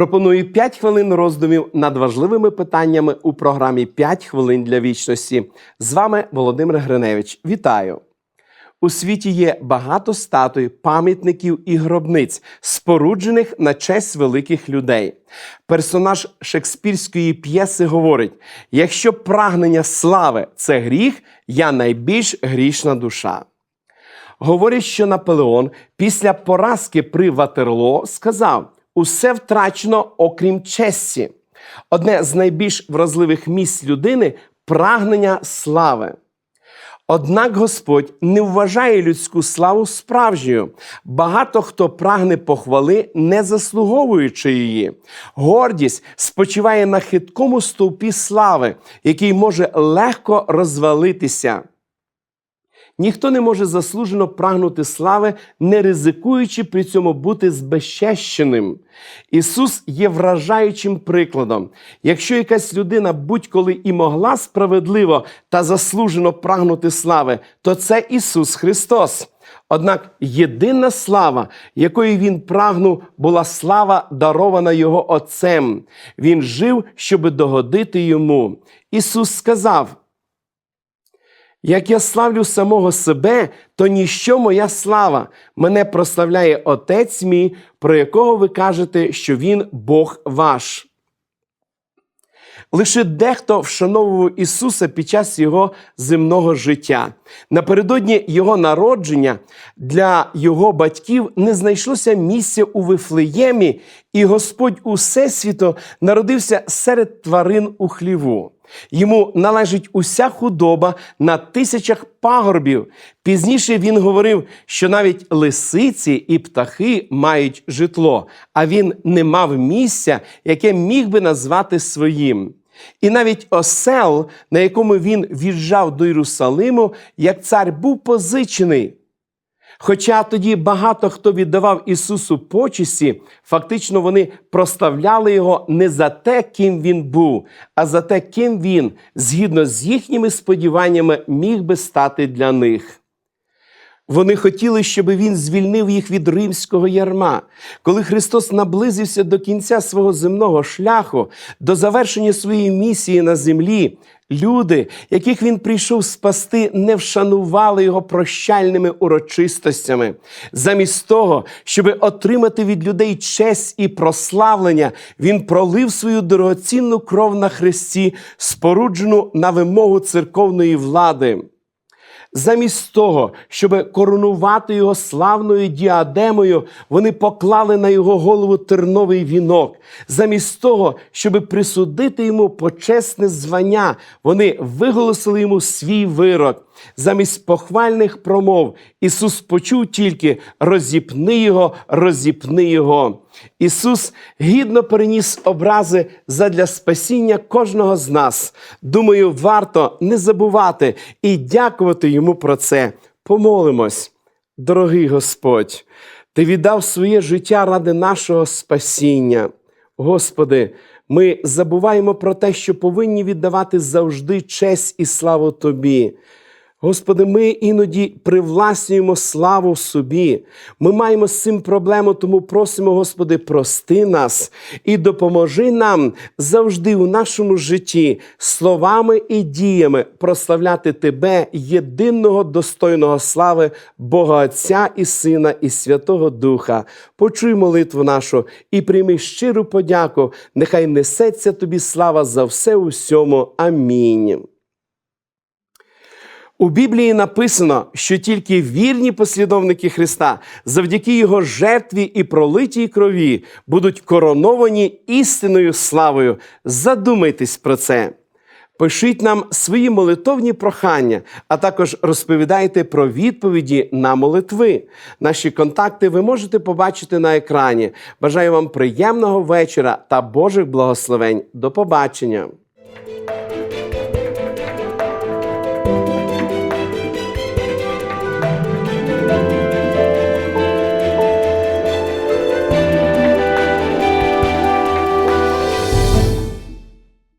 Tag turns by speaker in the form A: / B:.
A: Пропоную 5 хвилин роздумів над важливими питаннями у програмі «5 хвилин для вічності. З вами Володимир Гриневич. Вітаю! У світі є багато статуй, пам'ятників і гробниць, споруджених на честь великих людей. Персонаж шекспірської п'єси говорить: якщо прагнення слави це гріх, я найбільш грішна душа. Говорять, що Наполеон після поразки при Ватерло сказав: усе втрачено, окрім честі. Одне з найбільш вразливих місць людини прагнення слави. Однак Господь не вважає людську славу справжньою. Багато хто прагне похвали, не заслуговуючи її. Гордість спочиває на хиткому стовпі слави, який може легко розвалитися. Ніхто не може заслужено прагнути слави, не ризикуючи при цьому бути збезчещеним. Ісус є вражаючим прикладом. Якщо якась людина будь-коли і могла справедливо та заслужено прагнути слави, то це Ісус Христос. Однак єдина слава, якої він прагнув, була слава, дарована його Отцем. Він жив, щоб догодити йому. Ісус сказав. Як я славлю самого себе, то ніщо моя слава. Мене прославляє Отець мій, про якого ви кажете, що Він Бог ваш. Лише дехто вшановував Ісуса під час Його земного життя. Напередодні Його народження для його батьків не знайшлося місця у Вифлеємі, і Господь Усесвіто народився серед тварин у хліву. Йому належить уся худоба на тисячах пагорбів. Пізніше він говорив, що навіть лисиці і птахи мають житло, а він не мав місця, яке міг би назвати своїм. І навіть осел, на якому він в'їжджав до Єрусалиму, як цар був позичений. Хоча тоді багато хто віддавав Ісусу почесті, фактично вони проставляли його не за те, ким він був, а за те, ким він, згідно з їхніми сподіваннями, міг би стати для них. Вони хотіли, щоб він звільнив їх від римського ярма. Коли Христос наблизився до кінця свого земного шляху, до завершення своєї місії на землі, люди, яких він прийшов спасти, не вшанували його прощальними урочистостями. Замість того, щоб отримати від людей честь і прославлення, він пролив свою дорогоцінну кров на хресті, споруджену на вимогу церковної влади. Замість того, щоб коронувати його славною діадемою, вони поклали на його голову терновий вінок. Замість того, щоб присудити йому почесне звання, вони виголосили йому свій вирок. Замість похвальних промов Ісус почув тільки розіпни його, розіпни його. Ісус гідно переніс образи задля спасіння кожного з нас. Думаю, варто не забувати і дякувати Йому про це. Помолимось, дорогий Господь, Ти віддав своє життя ради нашого спасіння. Господи, ми забуваємо про те, що повинні віддавати завжди честь і славу Тобі. Господи, ми іноді привласнюємо славу собі. Ми маємо з цим проблему, тому просимо, Господи, прости нас і допоможи нам завжди у нашому житті словами і діями прославляти Тебе, єдиного достойного слави, Бога Отця і Сина, і Святого Духа. Почуй молитву нашу і прийми щиру подяку. Нехай несеться тобі слава за все у всьому. Амінь. У Біблії написано, що тільки вірні послідовники Христа завдяки Його жертві і пролитій крові будуть короновані істинною славою. Задумайтесь про це. Пишіть нам свої молитовні прохання, а також розповідайте про відповіді на молитви. Наші контакти ви можете побачити на екрані. Бажаю вам приємного вечора та Божих благословень. До побачення!